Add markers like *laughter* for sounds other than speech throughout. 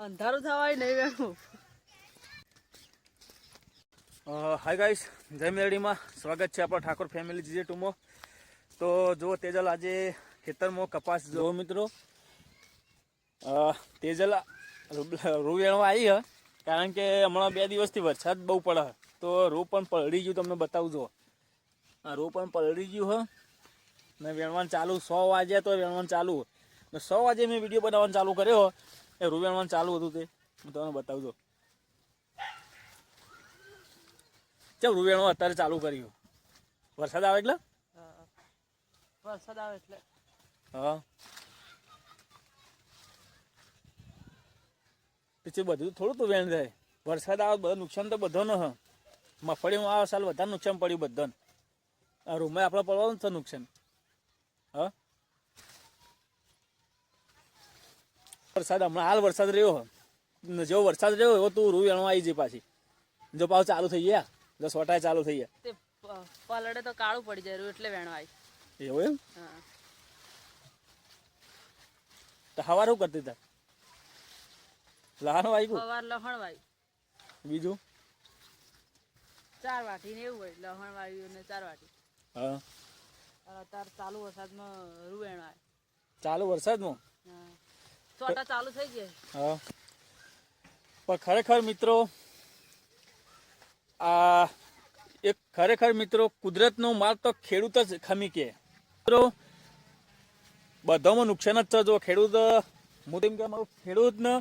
અંધારું થવાય નહીં વેણું હાય ગાઈસ જય મેરડીમાં. સ્વાગત છે આપણા ઠાકોર ફેમિલી જીજે ટુમો તો જો તેજલ આજે ખેતરમાં કપાસ જો મિત્રો તેજલ રૂ વેણવા આવી હ કારણ કે હમણાં બે દિવસથી વરસાદ બહુ પડે તો રૂ પણ પલળી ગયું તમને બતાવું જો આ રૂ પણ પલળી ગયું હ. ને વેણવાનું ચાલુ સો વાગ્યા તો વેણવાનું ચાલુ. ને સો વાગે મેં વીડિયો બનાવવાનું ચાલુ કર્યો એ રૂ ચાલુ હતું તે. હું તમને બતાવું છું કેમ રૂવેણો અત્યારે ચાલુ કર્યું? વરસાદ આવે એટલે? વરસાદ આવે એટલે. હા. પછી બધું થોડું તો વેણ જાય. વરસાદ આવે બધું નુકસાન તો બધાને હ. મગફળીમાં આવે સાલ વધારે નુકસાન પડ્યું બધાને. આ રૂમમાં આપણે પડવાનું છે નુકસાન. હા? વરસાદ હમણાં હાલ વરસાદ રહ્યો જેવો વરસાદ રહ્યો એવો તું રૂ વેણવા આવી જાય પાછી. જો પાવ ચાલુ થઈ ગયા. જો સોટાય ચાલુ થઈ ગયા. પલડે તો કાળું પડી જાય રૂ એટલે આવી. એવું એમ? તો હવાર શું કરતી હતા લહાનું આવી સવાર લહણ વાઈ બીજું? ચાર વાટી ને એવું હોય લહણ વાયું ને ચાર વાટી. હા. અત્યારે ચાલુ વરસાદમાં રૂ આવે ચાલુ વરસાદમાં? હા. ચોટા ચાલુ થઈ હા. પણ ખરેખર મિત્રો, આ એક ખરેખર મિત્રો કુદરતનો માલ તો ખેડૂત જ ખમી કે. મિત્રો, બધામાં નુકસાન જ છે. ખેડૂત, હું તેમ કે ખેડૂતને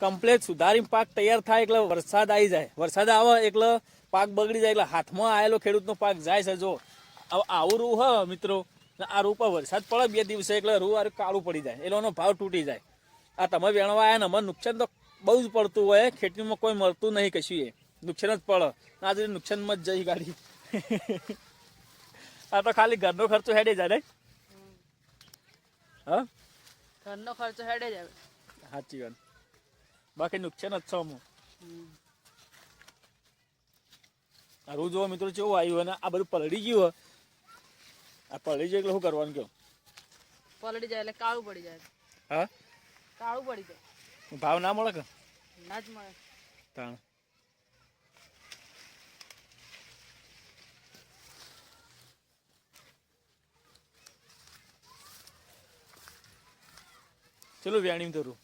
કમ્પ્લેટ સુધારી પાક તૈયાર થાય એટલે વરસાદ આવી જાય. વરસાદ આવે એટલે પાક બગડી જાય એટલે હાથમાં આવેલો ખેડૂતનો પાક જાય છે. જો, આવું રૂ હ મિત્રો. આ રૂ પર વરસાદ પડે બે દિવસે એટલે રૂ આ કાળું પડી જાય. એટલે એનો ભાવ તૂટી જાય. આ તમે વેણવા આવ્યા ને અમારે નુકસાન તો બહુ જ પડતું હોય ખેતીમાં કોઈ મળતું નહીં કશું એ. નુકસાન જ પડે. આ સુધી નુકસાનમાં જ જઈ ગાડી. *laughs* આ તો ખાલી ઘરનો ખર્ચો હેડે જાય હા? ઘરનો ખર્ચો હેડે જાય સાચી વાત. બાકી નુકસાન જ છો હું રોજ જોવા મિત્રો કેવું આવ્યું અને આ બધું પલળી ગયું આ પલળી જાય એટલે શું કરવાનું કયો પલળી જાય એટલે કાળું પડી જાય. હા? કાળું પડી જાય. ભાવ ના મળે કે? ના જ મળે. તાણ. ચલો વેણી ધરું?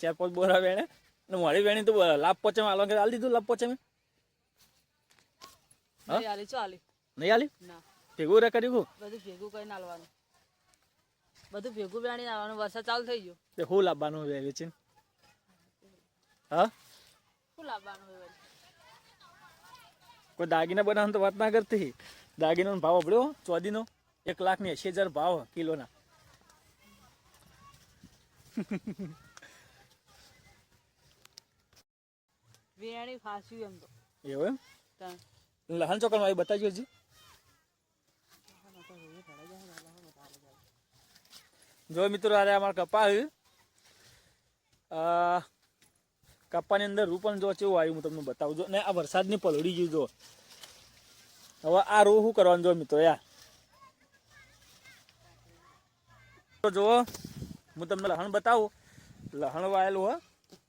ચાર પાંચ બોરા વેણે? ને મારી વેણી તો લાભ પોચે આલો કે આલી દીધું લાભ પચમે હા? નહીં આલી નહીં આલી? ભેગું રે કર્યું બધું ભેગું કરીને આલવાનું. બધું ભેગું વેણી આવવાનું વરસાદ ચાલુ થઈ ગયો. તે હું લાવવાનું હોય વેચીને? હા? શું લાવવાનું હોય કોઈ દાગીના બનાવવાનું તો વાત ના કરતી. દાગીનાનો ભાવ આપડ્યો ચોદીનો. એક લાખ ને એસી હજાર ભાવ કિલોના. વેણી ફાસ્યું એમ તો. એવું એમ? લહન ચોકરમાં આવી બતાવજો હજી? જો મિત્રો અરે અમારા કપા કપ્પાની કપાની અંદર રૂ પણ જો કેવું આવ્યું હું તમને બતાવું. જો ને આ વરસાદની પલળી ગયું જો. હવે આ રૂ શું કરવાનું જો મિત્રો યાર તો જુઓ હું તમને લહણ બતાવું. લહણ વાયેલું હો.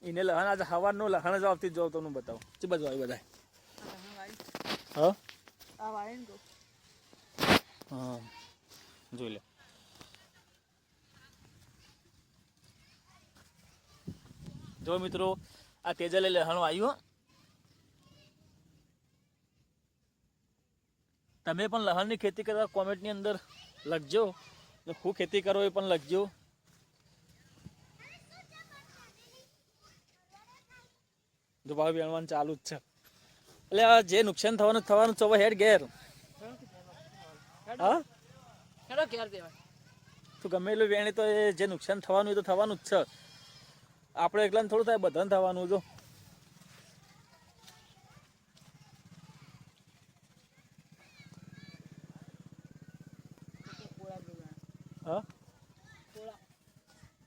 એને લહણ આજે હવારનું લહણ જ આવતી જ તમને બતાવું. ચી બાજુ આવી બધા. હા હા. જોઈ લે. જો મિત્રો આ તેજલે લહણું આવ્યું. તમે પણ લહણની ખેતી કરવા કોમેન્ટની અંદર લખજો. હું ખેતી કરો એ પણ લખજો. જો ભાવ વેણવાનું ચાલુ જ છે. એટલે આ જે નુકસાન થવાનું થવાનું છે હેડ ઘેર. હા? ઘેર દેવાય. તો ગમે એટલું વેણી તો જે નુકસાન થવાનું એ તો થવાનું જ છે. આપણે એકલાને થોડું થાય બધાને થવાનું જો.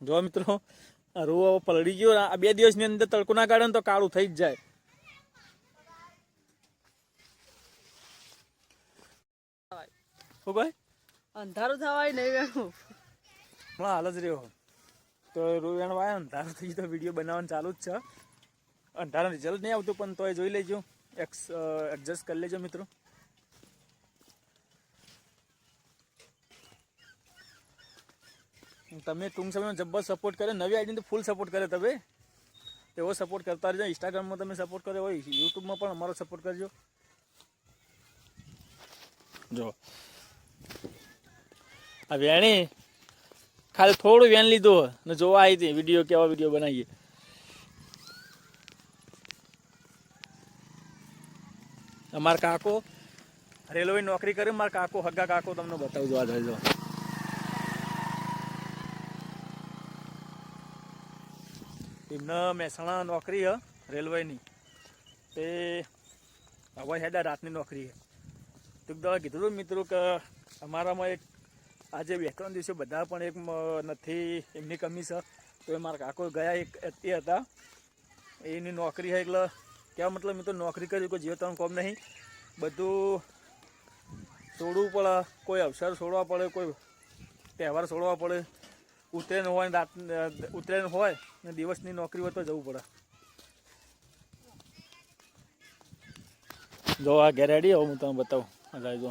જો મિત્રો આ રૂ પલળી ગયો આ બે દિવસની અંદર તડકો ના કાઢે તો કાળું થઈ જ જાય. શું ભાઈ. અંધારું થવાય નહીં વેણું હમણાં હાલ જ રહ્યો. તો રોવેણ વાય અંધારું થઈ તો વીડિયો બનાવવાનું ચાલુ જ છે. અંધારું રિઝલ્ટ નહીં આવતું, પણ તોય જોઈ લેજો. એક્સ એડજસ્ટ કરી લેજો મિત્રો. તમે ટૂંક સમયમાં જબ્બર સપોર્ટ કરે, નવી આઈડી તો ફૂલ સપોર્ટ કરે તમે. એવો સપોર્ટ કરતા રહેજો. ઇન્સ્ટાગ્રામમાં તમે સપોર્ટ કર્યો હોય યુટ્યુબમાં પણ અમારો સપોર્ટ કરજો. જો. આ વેણી ખાલી થોડું વેન લીધું ને જોવા આવી હતી, વીડિયો કેવા વીડિયો બનાવીએ. અમાર કાકો રેલવે નોકરી કરે, મારા કાકો, હગા કાકો તમને બતાવું જો આ જોઈ જો એમને મહેસાણા નોકરી હ, રેલવેની. તે હવે હેડા રાતની નોકરી હે. તો કીધું મિત્રો કે અમારામાં એક આજે બે ત્રણ દિવસે બધા પણ એક નથી, એમની કમી છે. તો એ મારા કાકો ગયા એક, એ હતા. એની નોકરી છે એટલે કહેવા મતલબ મેં તો નોકરી કરી કોઈ જીવતાનું કોમ નહીં. બધું છોડવું પડે, કોઈ અવસર છોડવા પડે, કોઈ તહેવાર છોડવા પડે. ઉત્તરાયણ હોય, રાત, ઉત્તરાયણ હોય, ને દિવસની નોકરી હોય તો જવું પડે. જો આ ઘેર રેડી આવું હું તમને બતાવું. જાય જો